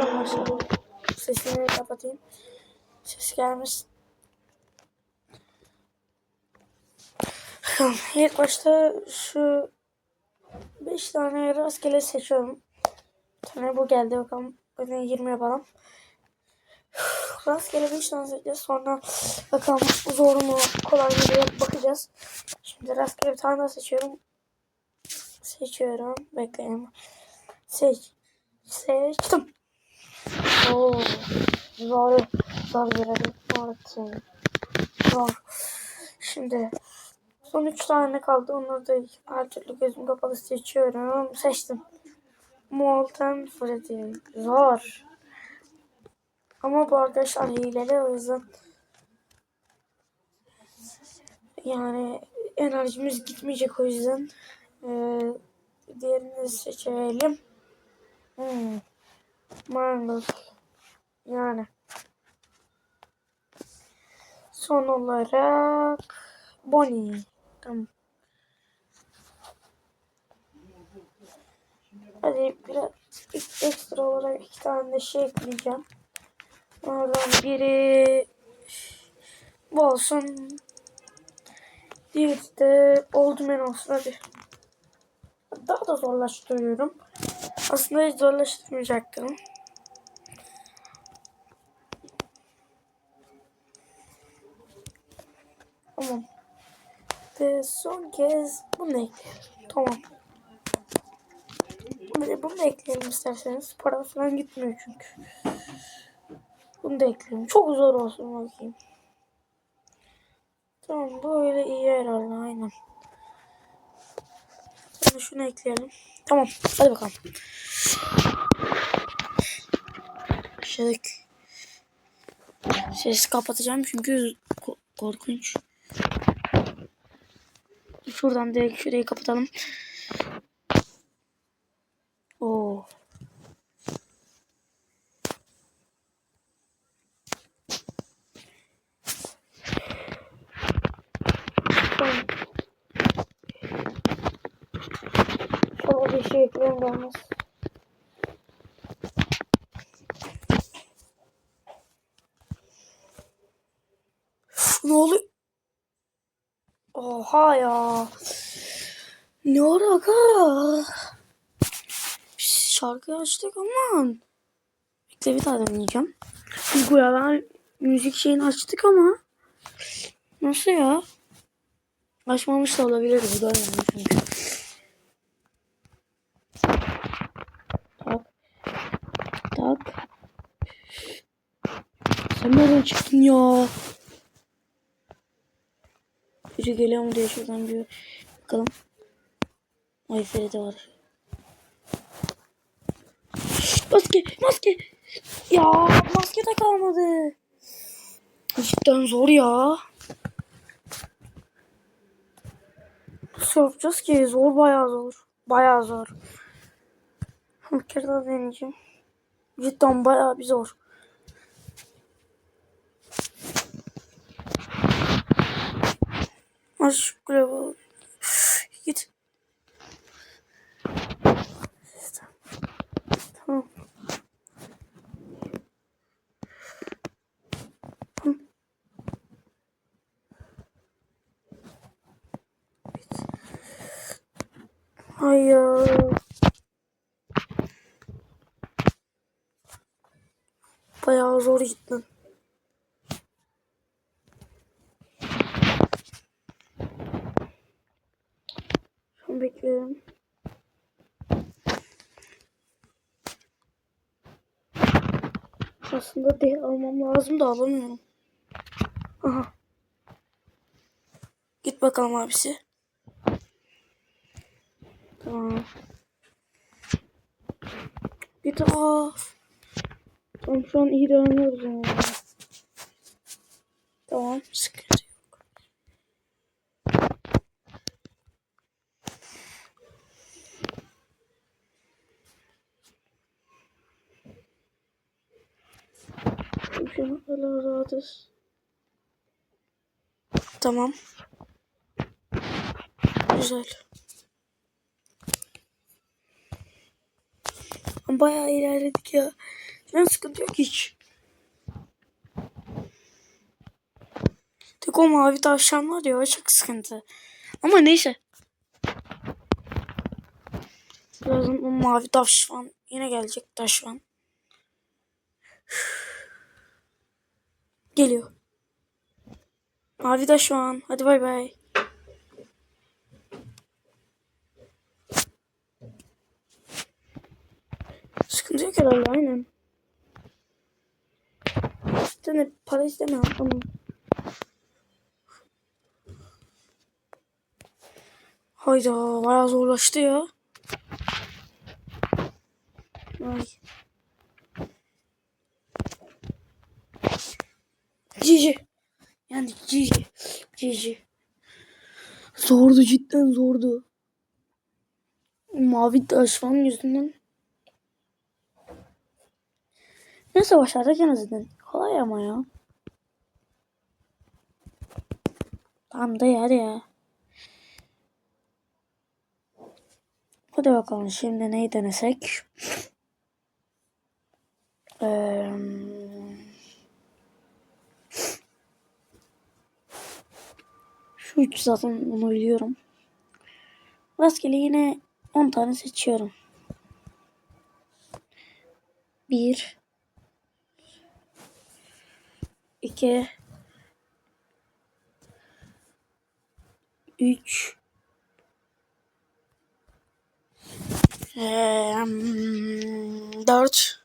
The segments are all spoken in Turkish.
Başlayalım. Sesini kapatayım. Ses gelmesin. Bakalım, İlk başta şu 5 tane rastgele seçiyorum. Bir tane bu geldi bakalım. Böyle 20 yapalım. Rastgele 5 tane seçeceğiz. Sonra bakalım zor mu kolay mı diye bakacağız. Şimdi rastgele bir tane daha seçiyorum. Seçiyorum. Bekleyin. Seç. Seçtim. Oo. Zor. Zor adım. Zor. Zor. Şimdi son 3 tane kaldı. Onları da her türlü gözüm kapalı seçiyorum. Seçtim. Molten Freddy. Zor. Ama bu arkadaşlar hileli o yüzden yani enerjimiz gitmeyecek o yüzden ee, diğerini seçelim. Hmm. Mangal. Yani. Son olarak Bonnie. Tamam. Hadi biraz ekstra olarak iki tane de şey ekleyeceğim. Oradan biri bu olsun. Diğeri de Old Man olsun hadi. Daha da zorlaştırıyorum. Aslında hiç zorlaştırmayacaktım. Tamam. Ve son kez bunu ekleyelim. Tamam. De bunu da ekleyelim isterseniz. Para falan gitmiyor çünkü. Bunu da ekleyelim. Çok zor olsun bakayım. Tamam böyle iyi herhalde aynen. Sonra şunu ekleyelim. Tamam hadi bakalım. Başladık. Sesi kapatacağım çünkü ko- korkunç. Şuradan direkt şurayı kapatalım. Oo. Sonra bir şey gelmez. Ne oluyor? Oha ya. Ne alaka? Biz şarkı açtık aman. Bekle bir. Çünkü ya ben müzik şeyini açtık ama. Nasıl ya? Açmamış da olabilir bu da önemli çünkü. Tak. Tak. Sen nereden çıktın ya? Biri geliyor mu diye şuradan bir bakalım. Ay Feride var. Maske, maske. Ya maske de kalmadı. Cidden zor ya. Nasıl yapacağız ki? Zor bayağı zor. Bayağı zor. Bir kere daha deneyeceğim. Cidden bayağı bir zor. Şu global. Git. Tamam. Tamam. Hayır. Bayağı zor cidden. Şu an bekliyorum. Aslında de almam lazım da alamıyorum. Aha. Git bakalım abisi. Tamam. Git aa. Tamam şu an iyi dönüyoruz ama. Tamam sıkıntı yok. Şu an rahatız. Tamam. Güzel. Bayağı ilerledik ya. Falan sıkıntı yok hiç. Tek o mavi tavşan var ya çok sıkıntı. Ama neyse. Birazdan o mavi tavşan yine gelecek tavşan. Geliyor. Mavi tavşan. Hadi bay bay. Sıkıntı yok herhalde aynen. Sen de para istemiyorum. Tamam. Hayda bayağı zorlaştı ya. Ay. Cici. Yani cici. Cici. Zordu cidden zordu. Mavi taşvan yüzünden. Neyse başardık en azından. Kolay ama ya. Tamam da hadi ya. Hadi bakalım şimdi neyi denesek? Eee... Şu üç zaten onu biliyorum. Rastgele yine 10 tane seçiyorum. 1 2 3 4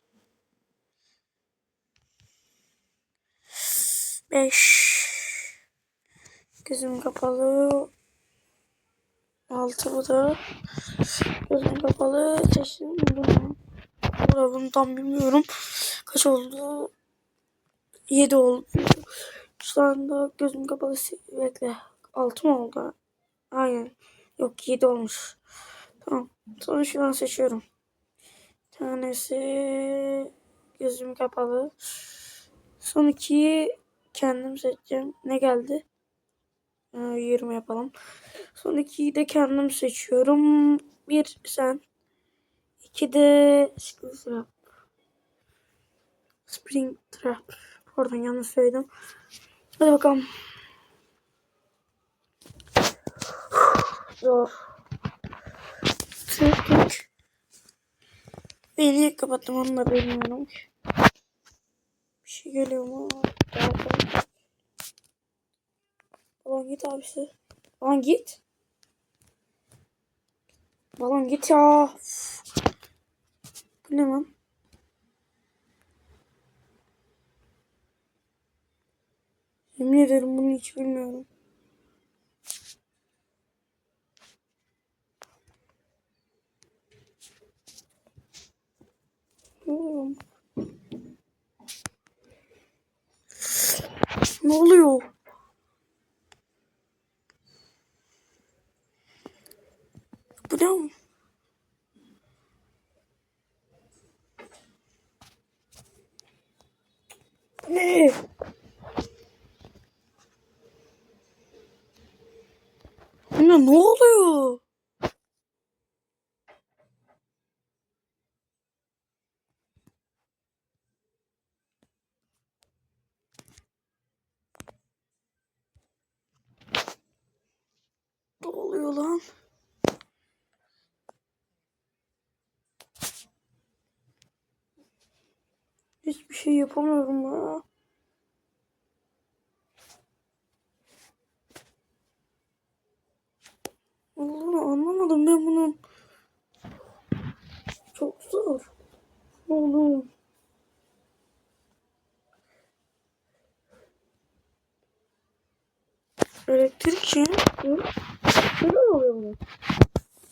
5 Gözüm kapalı. Altı bu da. Gözüm kapalı. Seçtim bunu. Burada tam bilmiyorum. Kaç oldu? Yedi oldu. Şu anda gözüm kapalı. Bekle. Altı mı oldu? Aynen. Yok yedi olmuş. Tamam. Sonra şuradan seçiyorum. Bir tanesi gözüm kapalı. Son ikiyi kendim seçeceğim. Ne geldi? Ee, 20 yapalım. Son ikiyi de kendim seçiyorum. Bir sen. İki de Spring Trap. Spring Trap. Yanlış söyledim. Hadi bakalım. Zor. Tık Beni kapattım onu da bilmiyorum. Bir şey geliyor mu? Balon git abisi. Balon git. Balon git ya. Bu ne lan? Yemin ederim bunu hiç bilmiyorum. Ne oluyor? Bu ne? Ne? Ne, oluyor? Ne oluyor lan? Hiçbir şey yapamıyorum ya. Allah'ım anlamadım ben bunu. Zor. Oğlum. Elektrik şey. Şöyle oluyor bu.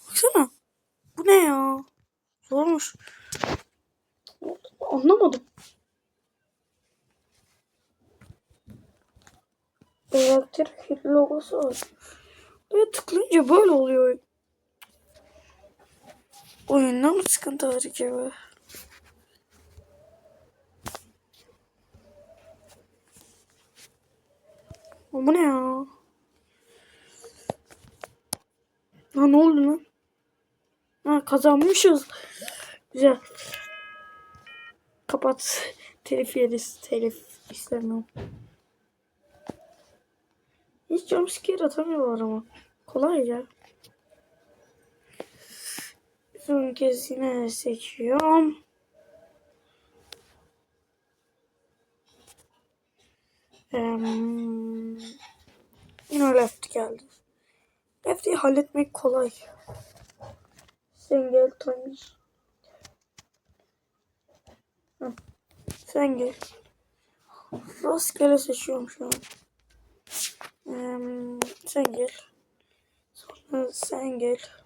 Baksana. Bu ne ya? Zormuş. Anlamadım. Elektrik logosu var. Böyle tıklayınca böyle oluyor. Oyunda mı sıkıntı var acaba? Bu ne ya? Ha ne oldu lan? Ha kazanmışız. Güzel. kapat. Telif yeriz. Telif istemiyorum. Hiç jumpscare atamıyorlar ama. Kolay ya. Son kez yine seçiyorum. Em, yine left geldi. Left'i halletmek kolay. Sen gel. Hı. Sen gel. Rastgele seçiyorum şu an. Em, sen gel. Sonra sen gel.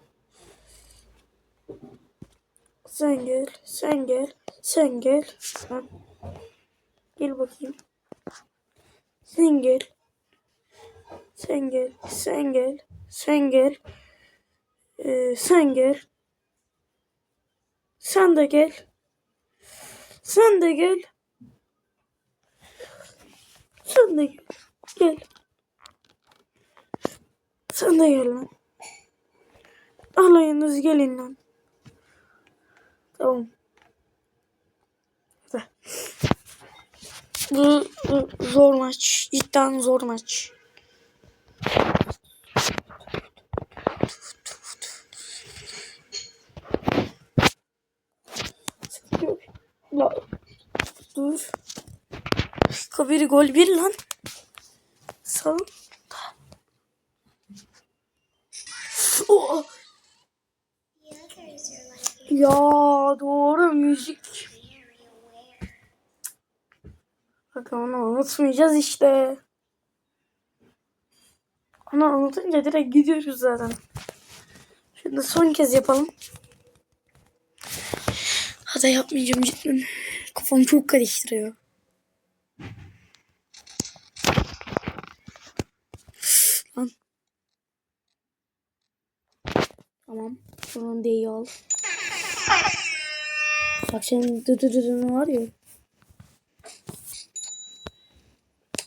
Sen gel. Sen gel. Sen gel. Ha. Gel bakayım. Sen gel. Sen gel. Sen gel. Sen gel. Ee, sen gel. Sen de gel. Sen de gel. Sen de gel. Gel. Sen de gel lan. Alayınız gelin lan. Tamam. Bu zor maç. Cidden zor maç. La, dur. Kabiri gol bir lan. Sağ. Oh. Ya doğru müzik. Bak onu unutmayacağız işte. Onu unutunca direkt gidiyoruz zaten. Şimdi son kez yapalım. Hata yapmayacağım cidden. Kafam çok karıştırıyor. Lan. Tamam. Şunun D'yi al. Bak senin dı dı dı dı var ya.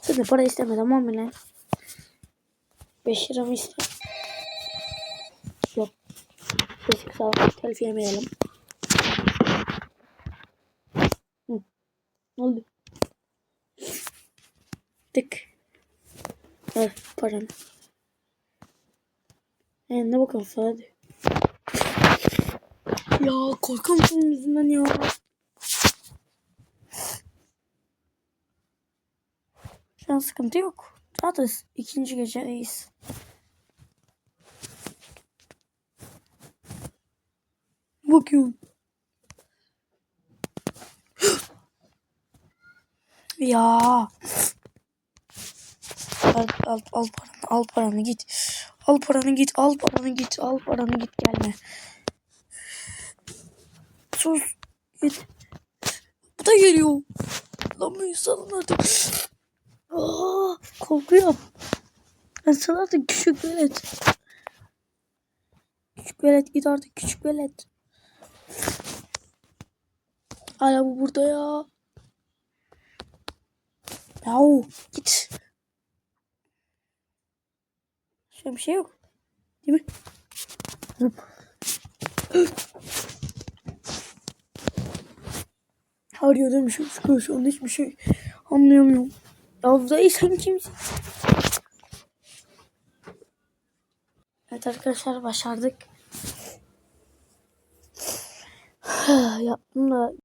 Sen de para isteme tamam mı lan? 5 lira mı iste? Yok. Teşekkür sağ ol. Telif yemeyelim. Hı. Ne oldu? Tık. Al paranı. E, ne bakalım hadi. Ya senin yüzünden ya. Şu an sıkıntı yok. Zaten ikinci gecedeyiz. Bakıyorum. ya. Al, al, al paranı, al paranı git. Al paranı git, al paranı git, al paranı git gelme. Sus. Git. Bu da geliyor. Lan bu insanın artık. Aa, korkuyorum. Ben sana artık küçük velet. Küçük velet git artık küçük velet. Hala bu burada ya. Yahu git. Şöyle bir şey yok. Değil mi? Arıyor demiş. Sıkıyor şu anda hiçbir şey anlayamıyorum. Ya dayı sen kimsin? Evet arkadaşlar başardık. Yaptım da